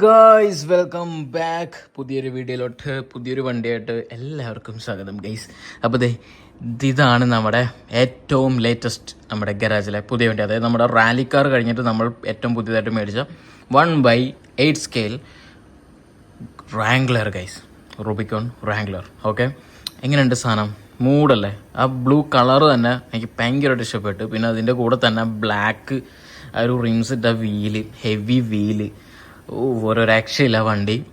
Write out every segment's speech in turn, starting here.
Guys welcome back പുതിയൊരു വീഡിയോയിലോട്ട് പുതിയൊരു വണ്ടിയായിട്ട് എല്ലാവർക്കും സ്വാഗതം ഗൈസ് അപ്പോൾ ദേ ഇതാണ് നമ്മുടെ ഏറ്റവും ലേറ്റസ്റ്റ് നമ്മുടെ ഗരാജിലെ പുതിയ വണ്ടി. അതായത് നമ്മുടെ റാലി കാർ കഴിഞ്ഞിട്ട് നമ്മൾ ഏറ്റവും പുതിയതായിട്ട് മേടിച്ച one by eight scale Wrangler guys Rubicon Wrangler okay എങ്ങനെയുണ്ട് സാധനം? മൂഡല്ലേ ആ ബ്ലൂ കളർ തന്നെ എനിക്ക് ഭയങ്കരമായിട്ട് ഇഷ്ടപ്പെട്ടു. പിന്നെ അതിന്റെ കൂടെ തന്നെ ബ്ലാക്ക് ആ ഒരു റിംസിട്ട വീൽ ഹെവി വീൽ ഓരോ രക്ഷയില്ല വണ്ടി.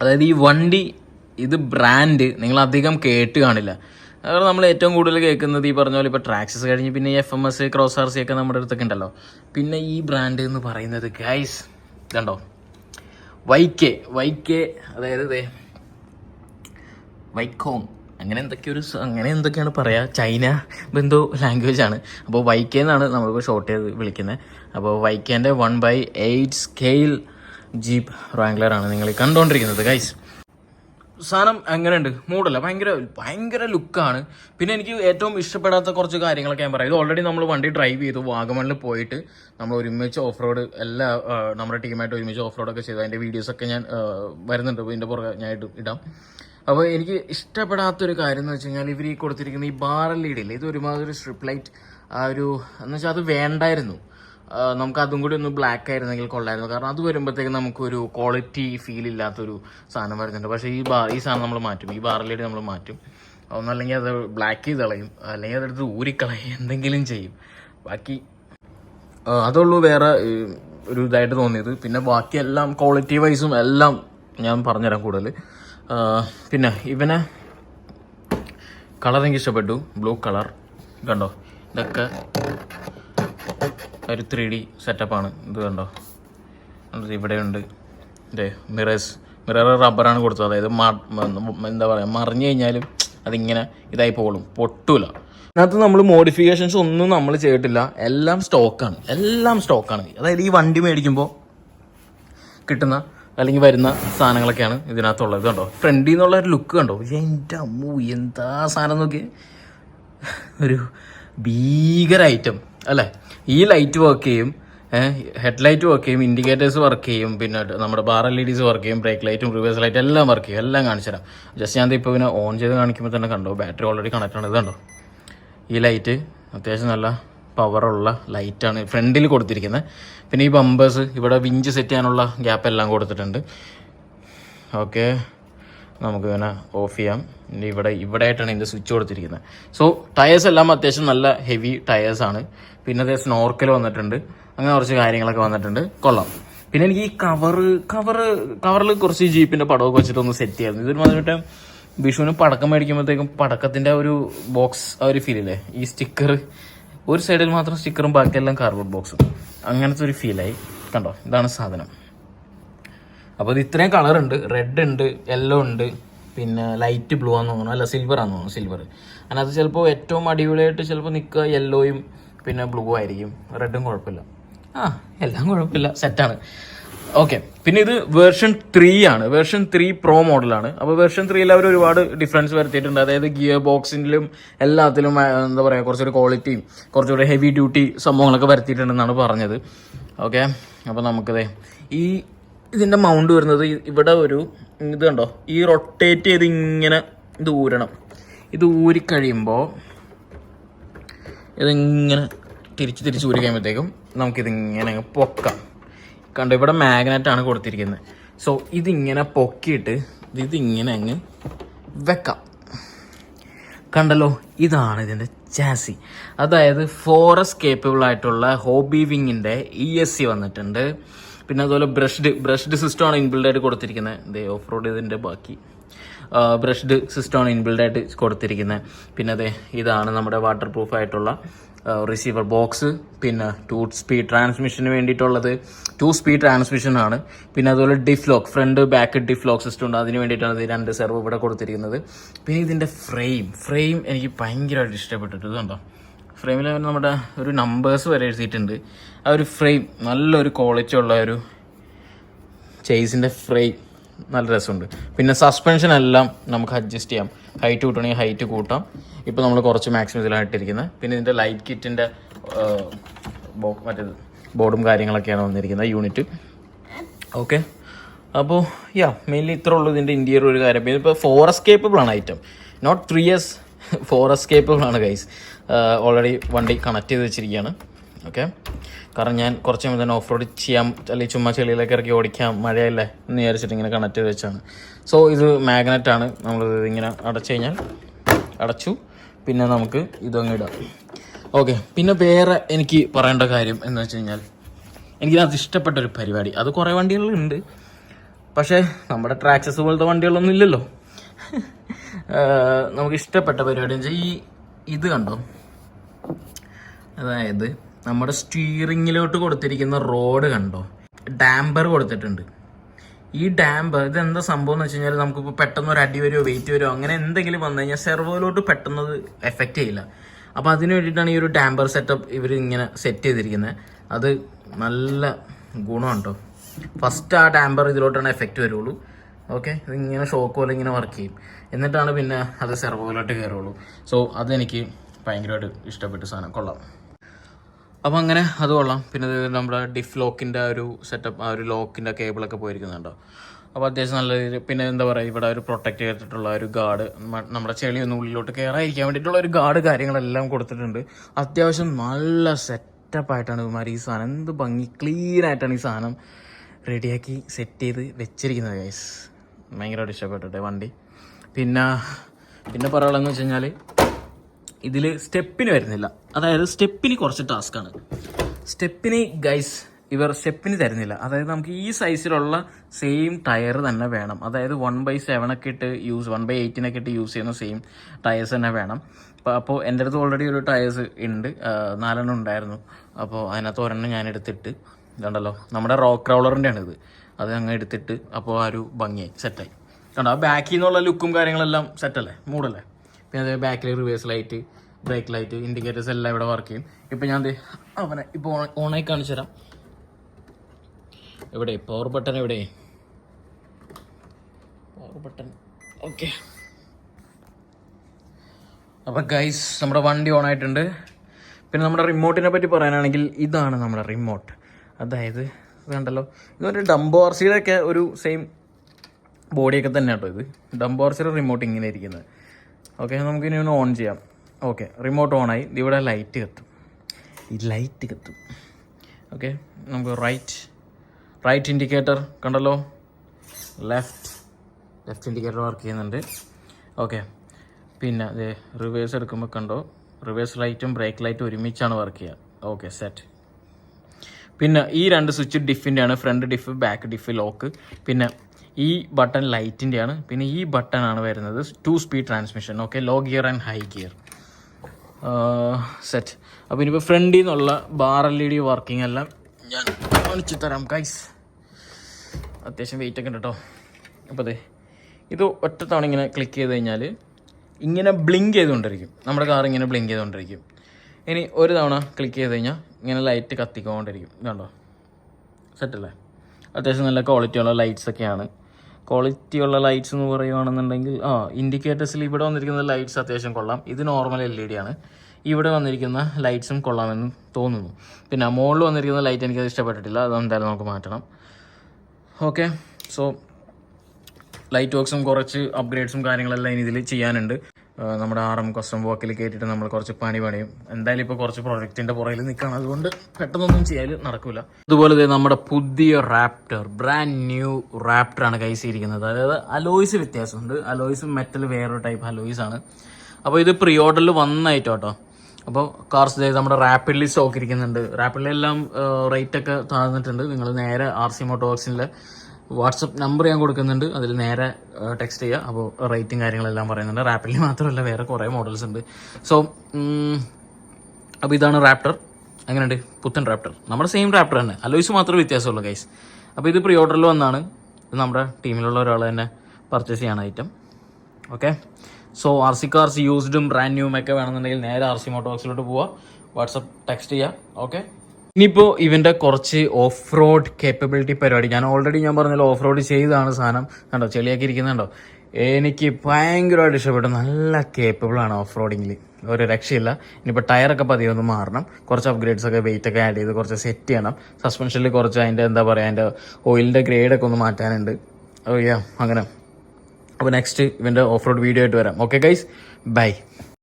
അതായത് ഈ വണ്ടി ഇത് ബ്രാൻഡ് നിങ്ങൾ അധികം കേട്ട് കാണില്ല. അതായത് നമ്മൾ ഏറ്റവും കൂടുതൽ കേൾക്കുന്നത് ഈ പറഞ്ഞ പോലെ ഇപ്പോൾ ട്രാക്സസ് കഴിഞ്ഞ് പിന്നെ F M S cross R C ഒക്കെ നമ്മുടെ അടുത്തൊക്കെ ഉണ്ടല്ലോ. പിന്നെ ഈ ബ്രാൻഡ് എന്ന് പറയുന്നത് ഗൈസ് കണ്ടോ വൈക്കെ വൈക്കെ അതായത് ദേ വൈക്കോങ് അങ്ങനെ എന്തൊക്കെയോ ഒരു അങ്ങനെ എന്തൊക്കെയാണ് പറയുക ചൈന ബന്ധു ലാംഗ്വേജ് ആണ്. അപ്പോൾ വൈക്കെ എന്നാണ് നമ്മളിപ്പോൾ ഷോർട്ട് ചെയ്ത് വിളിക്കുന്നത് അപ്പോൾ വൈക്കേന്റെ one by eight scale Jeep ആണ് നിങ്ങൾ കണ്ടുകൊണ്ടിരിക്കുന്നത് ഗൈസ് സാധനം എങ്ങനെയുണ്ട്? മൂടല്ല ഭയങ്കര ഭയങ്കര ലുക്കാണ് പിന്നെ എനിക്ക് ഏറ്റവും ഇഷ്ടപ്പെടാത്ത കുറച്ച് കാര്യങ്ങളൊക്കെ ഞാൻ പറയാം. ഇത് ഓൾറെഡി നമ്മൾ വണ്ടി ഡ്രൈവ് ചെയ്തു വാഗമണിൽ പോയിട്ട് നമ്മൾ ഒരുമിച്ച് ഓഫ് റോഡ് എല്ലാ നമ്മുടെ ടീമായിട്ട് ഒരുമിച്ച് ഓഫ് റോഡൊക്കെ ചെയ്തു. അതിന്റെ വീഡിയോസൊക്കെ ഞാൻ വരുന്നുണ്ട്. ഇതിന്റെ പുറകെ ഞാൻ ഇടാം. അപ്പോൾ എനിക്ക് ഇഷ്ടപ്പെടാത്തൊരു കാര്യം എന്ന് വെച്ച് കഴിഞ്ഞാൽ ഇവർ ഈ കൊടുത്തിരിക്കുന്ന ഈ ഡി ഇല്ലേ ഇത് ഒരുമാതിരി സ്ട്രിപ്പ് ലൈറ്റ് ആ ഒരു എന്ന് വെച്ചാൽ അത് വേണ്ടായിരുന്നു. നമുക്ക് അതും കൂടി ഒന്ന് ബ്ലാക്ക് ആയിരുന്നെങ്കിൽ കൊള്ളായിരുന്നു. കാരണം അത് വരുമ്പോഴത്തേക്ക് നമുക്കൊരു ക്വാളിറ്റി ഫീൽ ഇല്ലാത്തൊരു സാധനം വരുന്നുണ്ട്. പക്ഷേ ഈ ബാ ഈ സാധനം നമ്മൾ മാറ്റും. ഈ ബാറിലേഡ് നമ്മൾ മാറ്റും. ഒന്നല്ലെങ്കിൽ അത് ബ്ലാക്ക് ചെയ്ത് കളയും. അല്ലെങ്കിൽ അതെടുത്ത് ഊരിക്കളയും. എന്തെങ്കിലും ചെയ്യും. ബാക്കി അതുള്ളൂ വേറെ ഒരു ഇതായിട്ട് തോന്നിയത്. പിന്നെ ബാക്കിയെല്ലാം ക്വാളിറ്റി വൈസും എല്ലാം ഞാൻ പറഞ്ഞുതരാം കൂടുതൽ പിന്നെ ഇവനെ കളർ എനിക്ക് ഇഷ്ടപ്പെട്ടു. ബ്ലൂ കളർ കണ്ടോ? ഇതൊക്കെ ഒരു ത്രീ ഡി സെറ്റപ്പാണ് ഇത് കണ്ടോ? ഇവിടെയുണ്ട് ഇതേ മിറേഴ്സ് മിറർ റബ്ബറാണ് കൊടുത്തത്. അതായത് എന്താ പറയുക മറിഞ്ഞു കഴിഞ്ഞാലും അതിങ്ങനെ ഇതായി പോകും. പൊട്ടൂല. അതിനകത്ത് നമ്മൾ മോഡിഫിക്കേഷൻസ് ഒന്നും നമ്മൾ ചെയ്തിട്ടില്ല. എല്ലാം സ്റ്റോക്കാണ് എല്ലാം സ്റ്റോക്കാണ് അതായത് ഈ വണ്ടി മേടിക്കുമ്പോൾ കിട്ടുന്ന അല്ലെങ്കിൽ വരുന്ന സാധനങ്ങളൊക്കെയാണ് ഇതിനകത്തുള്ളത് കണ്ടോ? ഫ്രണ്ടിൽ നിന്നുള്ള ഒരു ലുക്ക് കണ്ടോ? എന്റെ അമ്മു എന്താ സാധനം നോക്കി ഒരു ഭീകര ഐറ്റം അല്ലേ? ഈ ലൈറ്റ് വർക്ക് ചെയ്യും ഹെഡ് ലൈറ്റ് വർക്ക് ചെയ്യും ഇൻഡിക്കേറ്റേഴ്സ് വർക്ക് ചെയ്യും പിന്നെ നമ്മുടെ bar L E Ds work ചെയ്യും ബ്രേക്ക് ലൈറ്റും റിവേഴ്സ് ലൈറ്റും എല്ലാം വർക്ക് ചെയ്യും എല്ലാം കാണിച്ചു തരാം. ജസ്റ്റ് ഞാൻ ഇപ്പോൾ പിന്നെ ഓൺ ചെയ്ത് കാണിക്കുമ്പോൾ തന്നെ കണ്ടോ ബാറ്ററി ഓൾറെഡി കണക്റ്റ് ആണ് ഇത് കണ്ടോ? ഈ ലൈറ്റ് അത്യാവശ്യം നല്ല പവറുള്ള ലൈറ്റാണ് ഫ്രണ്ടിൽ കൊടുത്തിരിക്കുന്നത്. പിന്നെ ഈ ബമ്പേഴ്സ് ഇവിടെ വിഞ്ച് സെറ്റ് ചെയ്യാനുള്ള ഗ്യാപ്പ് എല്ലാം കൊടുത്തിട്ടുണ്ട്. ഓക്കെ നമുക്ക് ഇങ്ങനെ ഓഫ് ചെയ്യാം. ഇവിടെ ഇവിടെ ആയിട്ടാണ് ഇതിന്റെ സ്വിച്ച് കൊടുത്തിരിക്കുന്നത്. സോ ടയേഴ്സ് എല്ലാം അത്യാവശ്യം നല്ല ഹെവി ടയേഴ്സ് ആണ്. പിന്നെ അതേ സ്നോർക്കൽ വന്നിട്ടുണ്ട്. അങ്ങനെ കുറച്ച് കാര്യങ്ങളൊക്കെ വന്നിട്ടുണ്ട്. കൊള്ളാം. പിന്നെ എനിക്ക് ഈ കവർ കവർ കവറിൽ കുറച്ച് ജീപ്പിന്റെ പടമൊക്കെ വെച്ചിട്ട് ഒന്ന് സെറ്റ് ചെയ്യായിരുന്നു. ഇതൊരു മാതിരിട്ട് വിഷുവിന് പടക്കം മേടിക്കുമ്പോഴത്തേക്കും പടക്കത്തിന്റെ ഒരു ബോക്സ് ആ ഒരു ഫീലില്ലേ ഈ സ്റ്റിക്കർ ഒരു സൈഡിൽ മാത്രം സ്റ്റിക്കറും ബാക്കിയെല്ലാം കാർഡ്ബോർഡ് ബോക്സും അങ്ങനത്തെ ഒരു ഫീലായി കണ്ടോ? ഇതാണ് സാധനം. അപ്പോൾ ഇത് ഇത്രയും കളർ ഉണ്ട്. റെഡ് ഉണ്ട് യെല്ലോ ഉണ്ട് പിന്നെ ലൈറ്റ് ബ്ലൂ ആണെന്ന് തോന്നുന്നു. അല്ല സിൽവർ ആണെന്ന് തോന്നുന്നു സിൽവർ അതിനകത്ത് ചിലപ്പോൾ ഏറ്റവും അടിപൊളിയായിട്ട് ചിലപ്പോൾ നിൽക്കുക യെല്ലോയും പിന്നെ ബ്ലൂ ആയിരിക്കും. റെഡും കുഴപ്പമില്ല. ആ എല്ലാം കുഴപ്പമില്ല. സെറ്റാണ് ഓക്കെ പിന്നെ ഇത് വേർഷൻ ത്രീ ആണ്. വേർഷൻ ത്രീ പ്രോ മോഡലാണ് അപ്പോൾ വേർഷൻ ത്രീയിൽ അവർ ഒരുപാട് ഡിഫറൻസ് വരുത്തിയിട്ടുണ്ട്. അതായത് ഗിയർ ബോക്സിലും എല്ലാത്തിലും എന്താ പറയുക കുറച്ചൊരു ക്വാളിറ്റിയും കുറച്ചുകൂടെ ഹെവി ഡ്യൂട്ടി സംഭവങ്ങളൊക്കെ വരുത്തിയിട്ടുണ്ടെന്നാണ് പറഞ്ഞത്. ഓക്കെ അപ്പോൾ നമുക്കതേ ഈ ഇതിന്റെ മൗണ്ട് വരുന്നത് ഇവിടെ ഒരു ഇത് കണ്ടോ? ഈ റൊട്ടേറ്റ് ചെയ്ത് ഇങ്ങനെ ഇത് ഊരണം. ഇത് ഊരിക്കഴിയുമ്പോൾ ഇതിങ്ങനെ തിരിച്ച് തിരിച്ച് ഊരി കഴിയുമ്പോഴത്തേക്കും നമുക്കിതിങ്ങനെ പൊക്കാം. കണ്ടോ ഇവിടെ മാഗ്നറ്റ് ആണ് കൊടുത്തിരിക്കുന്നത്. സോ ഇതിങ്ങനെ പൊക്കിയിട്ട് ഇതിങ്ങനെ അങ്ങ് വെക്കാം. കണ്ടല്ലോ ഇതാണ് ഇതിന്റെ ചാസി അതായത് ഫോറസ്റ്റ് കേപ്പബിൾ ആയിട്ടുള്ള ഹോബി വിങ്ങിന്റെ ഇ എസ് സി വന്നിട്ടുണ്ട്. പിന്നെ അതുപോലെ ബ്രഷ്ഡ് ബ്രഷ്ഡ് സിസ്റ്റമാണ് ഇൻബിൽഡ് ആയിട്ട് കൊടുത്തിരിക്കുന്നത്. ഇതേ ഓഫ് റോഡ് ഇതിന്റെ ബാക്കി ബ്രഷ്ഡ് സിസ്റ്റമാണ് ഇൻബിൽഡ് ആയിട്ട് കൊടുത്തിരിക്കുന്നത്. പിന്നെ അതെ ഇതാണ് നമ്മുടെ വാട്ടർ പ്രൂഫ് ആയിട്ടുള്ള റിസീവർ ബോക്സ് പിന്നെ ടു സ്പീഡ് ട്രാൻസ്മിഷന് വേണ്ടിയിട്ടുള്ളത്. ടു സ്പീഡ് ട്രാൻസ്മിഷൻ ആണ്. പിന്നെ അതുപോലെ diff lock front back diff lock system ഉണ്ട്. അതിന് വേണ്ടിയിട്ടാണ് ഇത് രണ്ട് സെർവ് ഇവിടെ കൊടുത്തിരിക്കുന്നത്. പിന്നെ ഇതിന്റെ ഫ്രെയിം ഫ്രെയിം എനിക്ക് ഭയങ്കരമായിട്ട് ഇഷ്ടപ്പെട്ടിട്ട് ഇതുണ്ടോ ഫ്രെയിമിൽ നമ്മുടെ ഒരു നമ്പേഴ്സ് വരെ എഴുതിയിട്ടുണ്ട്. ആ ഒരു ഫ്രെയിം നല്ലൊരു ക്വാളിറ്റി ഉള്ള ഒരു ചേസിന്റെ ഫ്രെയിം നല്ല രസമുണ്ട്. പിന്നെ സസ്പെൻഷൻ എല്ലാം നമുക്ക് അഡ്ജസ്റ്റ് ചെയ്യാം. ഹൈറ്റ് കൂട്ടണമെങ്കിൽ ഹൈറ്റ് കൂട്ടാം. ഇപ്പോൾ നമ്മൾ കുറച്ച് മാക്സിമം ഇതിലായിട്ടിരിക്കുന്നത് പിന്നെ ഇതിന്റെ ലൈറ്റ് കിറ്റിന്റെ മറ്റേത് ബോർഡും കാര്യങ്ങളൊക്കെയാണ് വന്നിരിക്കുന്നത് യൂണിറ്റ് ഓക്കെ അപ്പോൾ യാ മെയിൻലി ഇത്ര ഉള്ളൂ ഇതിന്റെ ഇന്റീരിയർ ഒരു കാര്യം. പിന്നെ ഇപ്പോൾ എസ്കേപ്പബിൾ ആണ് item note three years escapable ആണ് ഗൈസ് ഓൾറെഡി വണ്ടി കണക്ട് ചെയ്ത് വെച്ചിരിക്കുകയാണ്. ഓക്കെ കാരണം ഞാൻ കുറച്ച് മുമ്പ് തന്നെ ഓഫ് റോഡ് ചെയ്യാം അല്ലെങ്കിൽ ചുമ്മാ ചെളിയിലേക്ക് ഇറക്കി ഓടിക്കാം മഴയല്ലേ എന്ന് വിചാരിച്ചിട്ട് ഇങ്ങനെ കണക്ട് ചെയ്ത് വെച്ചാണ് സോ ഇത് മാഗ്നറ്റ് ആണ്. നമ്മൾ ഇങ്ങനെ അടച്ചു കഴിഞ്ഞാൽ അടച്ചു. പിന്നെ നമുക്ക് ഇതങ്ങ് ഇടാം. ഓക്കെ പിന്നെ വേറെ എനിക്ക് പറയേണ്ട കാര്യം എന്ന് വെച്ച് കഴിഞ്ഞാൽ എനിക്കത് ഇഷ്ടപ്പെട്ട ഒരു പരിപാടി. അത് കുറേ വണ്ടികളുണ്ട് പക്ഷേ നമ്മുടെ ട്രാക്സസ് പോലത്തെ വണ്ടികളൊന്നും ഇല്ലല്ലോ. നമുക്ക് ഇഷ്ടപ്പെട്ട പരിപാടി എന്ന് വെച്ചാൽ ഈ ഇത് കണ്ടോ? അതായത് നമ്മുടെ സ്റ്റീറിങ്ങിലോട്ട് കൊടുത്തിരിക്കുന്ന റോഡ് കണ്ടോ? ഡാമ്പർ കൊടുത്തിട്ടുണ്ട്. ഈ ഡാമ്പർ ഇത് എന്താ സംഭവം എന്ന് വെച്ച് കഴിഞ്ഞാൽ നമുക്കിപ്പോൾ പെട്ടെന്ന് ഒരു അടി വരുമോ വെയിറ്റ് വരുമോ അങ്ങനെ എന്തെങ്കിലും വന്നു കഴിഞ്ഞാൽ സെർവോയിലോട്ട് പെട്ടെന്ന് എഫക്റ്റ് ചെയ്യില്ല. അപ്പോൾ അതിന് വേണ്ടിയിട്ടാണ് ഈ ഒരു ഡാമ്പർ സെറ്റപ്പ് ഇവർ ഇങ്ങനെ സെറ്റ് ചെയ്തിരിക്കുന്നത് അത് നല്ല ഗുണം കേട്ടോ ഫസ്റ്റ് ആ ഡാമ്പർ ഇതിലോട്ടാണ് എഫക്റ്റ് വരുള്ളൂ. ഓക്കെ ഇതിങ്ങനെ ഷോക്ക് പോലെ ഇങ്ങനെ വർക്ക് ചെയ്യും. എന്നിട്ടാണ് പിന്നെ അത് സെർവോയിലോട്ട് കയറുള്ളൂ സോ അതെനിക്ക് ഭയങ്കരമായിട്ട് ഇഷ്ടപ്പെട്ട സാധനം. കൊള്ളാം. അപ്പോൾ അങ്ങനെ അത് കൊള്ളാം. പിന്നെ നമ്മുടെ ഡിഫ് ലോക്കിന്റെ ഒരു സെറ്റപ്പ് ആ ഒരു ലോക്കിന്റെ കേബിളൊക്കെ പോയിരിക്കുന്നുണ്ടോ? അപ്പോൾ അത്യാവശ്യം നല്ല രീതിയിൽ പിന്നെ എന്താ പറയുക ഇവിടെ ഒരു പ്രൊട്ടക്റ്റ് ചെയ്തിട്ടുള്ള ഒരു ഗാർഡ് നമ്മുടെ ചെളിയൊന്നും ഉള്ളിലോട്ട് കയറാതിരിക്കാൻ വേണ്ടിയിട്ടുള്ള ഒരു ഗാർഡ് കാര്യങ്ങളെല്ലാം കൊടുത്തിട്ടുണ്ട്. അത്യാവശ്യം നല്ല സെറ്റപ്പായിട്ടാണ് ഇവന്മാർ ഈ സാധനം എന്ത് ഭംഗി ക്ലീൻ ആയിട്ടാണ് ഈ സാധനം റെഡിയാക്കി സെറ്റ് ചെയ്ത് വെച്ചിരിക്കുന്നത് ഗൈസ് ഭയങ്കരമായിട്ട് ഇഷ്ടപ്പെട്ടിട്ട് വണ്ടി. പിന്നെ പിന്നെ പറയാനുള്ളതെന്ന് വെച്ച് കഴിഞ്ഞാൽ ഇതിൽ സ്റ്റെപ്പിന് വരുന്നില്ല. അതായത് സ്റ്റെപ്പിന് കുറച്ച് ടാസ്ക്കാണ് സ്റ്റെപ്പിന് ഗൈസ് ഇവർ സ്റ്റെപ്പിന് തരുന്നില്ല. അതായത് നമുക്ക് ഈ സൈസിലുള്ള സെയിം ടയർ തന്നെ വേണം. അതായത് വൺ ബൈ സെവൻ ഒക്കെ ഇട്ട് യൂസ് വൺ ബൈ എയ്റ്റിനൊക്കെ ഇട്ട് യൂസ് ചെയ്യുന്ന സെയിം ടയേഴ്സ് തന്നെ വേണം. അപ്പോൾ അപ്പോൾ എന്റെ അടുത്ത് ഓൾറെഡി ഒരു ടയേഴ്സ് ഉണ്ട് നാലെണ്ണം ഉണ്ടായിരുന്നു. അപ്പോൾ അതിനകത്ത് ഒരെണ്ണം ഞാൻ എടുത്തിട്ട് ഇതുണ്ടല്ലോ നമ്മുടെ റോക്ക് ക്രൗളറിന്റെ ആണ് ഇത് അത് അങ്ങ് എടുത്തിട്ട് അപ്പോൾ ആ ഒരു ഭംഗിയായി സെറ്റായി കണ്ടോ? ആ ബാക്കിൽ നിന്നുള്ള ലുക്കും കാര്യങ്ങളെല്ലാം സെറ്റല്ലേ മൂടല്ലേ? പിന്നെ അതേ ബാക്കിൽ reverse light brake light indicators എല്ലാം ഇവിടെ വർക്ക് ചെയ്യും. ഇപ്പം ഞാൻ അവനെ ഇപ്പോൾ ഓണായി കാണിച്ചു തരാം. ഇവിടെ പവർ ബട്ടൺ എവിടെ? പവർ ബട്ടൺ ഓക്കെ അപ്പോൾ ഗൈസ് നമ്മുടെ വണ്ടി ഓൺ ആയിട്ടുണ്ട്. പിന്നെ നമ്മുടെ റിമോട്ടിനെ പറ്റി പറയാനാണെങ്കിൽ ഇതാണ് നമ്മുടെ റിമോട്ട് അതായത് ഇത് കണ്ടല്ലോ ഇതൊരു ഡംബോ ആർ സിയുടെ ഒക്കെ ഒരു സെയിം ബോഡിയൊക്കെ തന്നെ കേട്ടോ ഇത്. ഡംബോ ആർ സിയുടെ റിമോട്ട് ഇങ്ങനെ ഇരിക്കുന്നത്. ഓക്കെ നമുക്കിനി ഒന്ന് ഓൺ ചെയ്യാം. ഓക്കെ റിമോട്ട് ഓണായി ഇവിടെ ലൈറ്റ് കത്തും. ഈ ലൈറ്റ് കത്തും. ഓക്കെ നമുക്ക് റൈറ്റ് റൈറ്റ് ഇൻഡിക്കേറ്റർ കണ്ടല്ലോ? ലെഫ്റ്റ് ലെഫ്റ്റ് ഇൻഡിക്കേറ്റർ വർക്ക് ചെയ്യുന്നുണ്ട്. ഓക്കെ പിന്നെ അതെ റിവേഴ്സ് എടുക്കുമ്പോൾ കണ്ടോ? റിവേഴ്സ് ലൈറ്റും ബ്രേക്ക് ലൈറ്റും ഒരുമിച്ചാണ് വർക്ക് ചെയ്യുക. ഓക്കെ സെറ്റ് പിന്നെ ഈ രണ്ട് സ്വിച്ച് ഡിഫിന്റെ ആണ്. Front diff back diff lock പിന്നെ ഈ ബട്ടൺ ലൈറ്റിന്റെ ആണ് പിന്നെ ഈ ബട്ടൺ ആണ് വരുന്നത് two speed transmission okay low gear and high gear set അപ്പോൾ ഇനിയിപ്പോൾ ഫ്രണ്ടിൽ നിന്നുള്ള bar L E D working എല്ലാം ഞാൻ കാണിച്ചു തരാം കൈസ് അത്യാവശ്യം വെയിറ്റ് ഒക്കെ ഉണ്ട് കേട്ടോ അപ്പോൾ അതെ ഇത് ഒറ്റ തവണ ഇങ്ങനെ ക്ലിക്ക് ചെയ്ത് കഴിഞ്ഞാൽ ഇങ്ങനെ ബ്ലിങ്ക് ചെയ്തുകൊണ്ടിരിക്കും. നമ്മുടെ കാർ ഇങ്ങനെ ബ്ലിങ്ക് ചെയ്തുകൊണ്ടിരിക്കും. ഇനി ഒരു തവണ ക്ലിക്ക് ചെയ്ത് കഴിഞ്ഞാൽ ഇങ്ങനെ ലൈറ്റ് കത്തിക്കൊണ്ടിരിക്കും. ഇതുണ്ടോ? സെറ്റല്ലേ അത്യാവശ്യം നല്ല ക്വാളിറ്റിയുള്ള ലൈറ്റ്സ് ഒക്കെയാണ് ക്വാളിറ്റിയുള്ള ലൈറ്റ്സ് എന്ന് പറയുകയാണെന്നുണ്ടെങ്കിൽ ആ ഇൻഡിക്കേറ്റേഴ്സിൽ ഇവിടെ വന്നിരിക്കുന്ന ലൈറ്റ്സ് അത്യാവശ്യം കൊള്ളാം. ഇത് നോർമൽ എൽ ഇ ഡി ആണ്. ഇവിടെ വന്നിരിക്കുന്ന ലൈറ്റ്സും കൊള്ളാമെന്ന് തോന്നുന്നു. പിന്നെ മുകളിൽ വന്നിരിക്കുന്ന ലൈറ്റ് എനിക്കത് ഇഷ്ടപ്പെട്ടിട്ടില്ല. അത് എന്തായാലും നമുക്ക് മാറ്റണം. ഓക്കെ സോ ലൈറ്റ് വർക്ക്സും കുറച്ച് അപ്ഗ്രേഡ്സും കാര്യങ്ങളെല്ലാം ഇനി ഇതിൽ ചെയ്യാനുണ്ട്. നമ്മുടെ ആർ എം കസ്റ്റം വർക്കിൽ കയറ്റിയിട്ട് നമ്മൾ കുറച്ച് പണി പണിയും. എന്തായാലും ഇപ്പോൾ കുറച്ച് പ്രൊജക്റ്റിന്റെ പുറകിൽ നിൽക്കണം അതുകൊണ്ട് പെട്ടെന്നൊന്നും ചെയ്യാൻ നടക്കില്ല അതുപോലെ നമ്മുടെ പുതിയ റാപ്റ്റർ ബ്രാൻഡ് ന്യൂ റാപ്റ്റർ ആണ് കൈസ് ഇരിക്കുന്നത്. അതായത് അലോയ്സ് വ്യത്യാസമുണ്ട്. അലോയ്സ് മെറ്റൽ വേറൊരു ടൈപ്പ് അലോയ്സ് ആണ്. അപ്പോൾ ഇത് പ്രീ ഓർഡറിൽ വന്നായിട്ടോ കേട്ടോ അപ്പോൾ കാർസ് നമ്മുടെ റാപ്പിഡ്ലി സ്റ്റോക്ക് ഇരിക്കുന്നുണ്ട്. റാപ്പിഡ്ലി എല്ലാം റേറ്റ് ഒക്കെ താഴ്ന്നിട്ടുണ്ട് നിങ്ങൾ നേരെ ആർ സി മോട്ടോർസിന്റെ വാട്സപ്പ് നമ്പർ ഞാൻ കൊടുക്കുന്നുണ്ട്. അതിൽ നേരെ ടെക്സ്റ്റ് ചെയ്യുക. അപ്പോൾ റേറ്റിംഗ് കാര്യങ്ങളെല്ലാം പറയുന്നുണ്ട്. റാപ്പിളിൽ മാത്രമല്ല വേറെ കുറേ മോഡൽസ് ഉണ്ട്. സോ അപ്പോൾ ഇതാണ് റാപ്റ്റർ അങ്ങനെയുണ്ട് പുത്തൻ റാപ്റ്റർ നമ്മുടെ സെയിം റാപ്റ്റർ തന്നെ. അലോയ്സ് മാത്രമേ വ്യത്യാസമുള്ളൂ ഗൈസ് അപ്പോൾ ഇത് പ്രീ ഓർഡറിൽ വന്നാണ്. ഇത് നമ്മുടെ ടീമിലുള്ള ഒരാൾ തന്നെ പർച്ചേസ് ചെയ്യാൻ item okay so R C cars യൂസ്ഡും brand ന്യൂവും ഒക്കെ വേണമെന്നുണ്ടെങ്കിൽ നേരെ ആർ സി മോട്ടോക്സിലോട്ട് പോവുക. വാട്സപ്പ് ടെക്സ്റ്റ് ചെയ്യുക. ഓക്കെ ഇനിയിപ്പോൾ ഇവന്റെ കുറച്ച് ഓഫ് റോഡ് കേപ്പബിലിറ്റി പരിപാടി. ഞാൻ ഓൾറെഡി ഞാൻ പറഞ്ഞല്ലോ ഓഫ് റോഡ് ചെയ്താണ് സാധനം. കണ്ടോ ചെളിയാക്കി ഇരിക്കുന്നുണ്ടോ? എനിക്ക് ഭയങ്കരമായിട്ട് ഇഷ്ടപ്പെട്ടു. നല്ല കേപ്പബിൾ ആണ് ഓഫ് റോഡിങ്ങിൽ ഒരു രക്ഷയില്ല. ഇനിയിപ്പോൾ ടയറൊക്കെ പതിയെ ഒന്ന് മാറണം. കുറച്ച് അപ്ഗ്രേഡ്സ് ഒക്കെ വെയിറ്റ് ഒക്കെ ആഡ് ചെയ്ത് കുറച്ച് സെറ്റ് ചെയ്യണം. സസ്പെൻഷനിൽ കുറച്ച് അതിന്റെ എന്താ പറയുക അതിന്റെ ഓയിലിന്റെ ഗ്രേഡൊക്കെ ഒന്ന് മാറ്റാനുണ്ട്. ഓ യാ അങ്ങനെ. അപ്പോൾ നെക്സ്റ്റ് ഇവന്റെ ഓഫ് റോഡ് വീഡിയോ ആയിട്ട് വരാം. Okay guys bye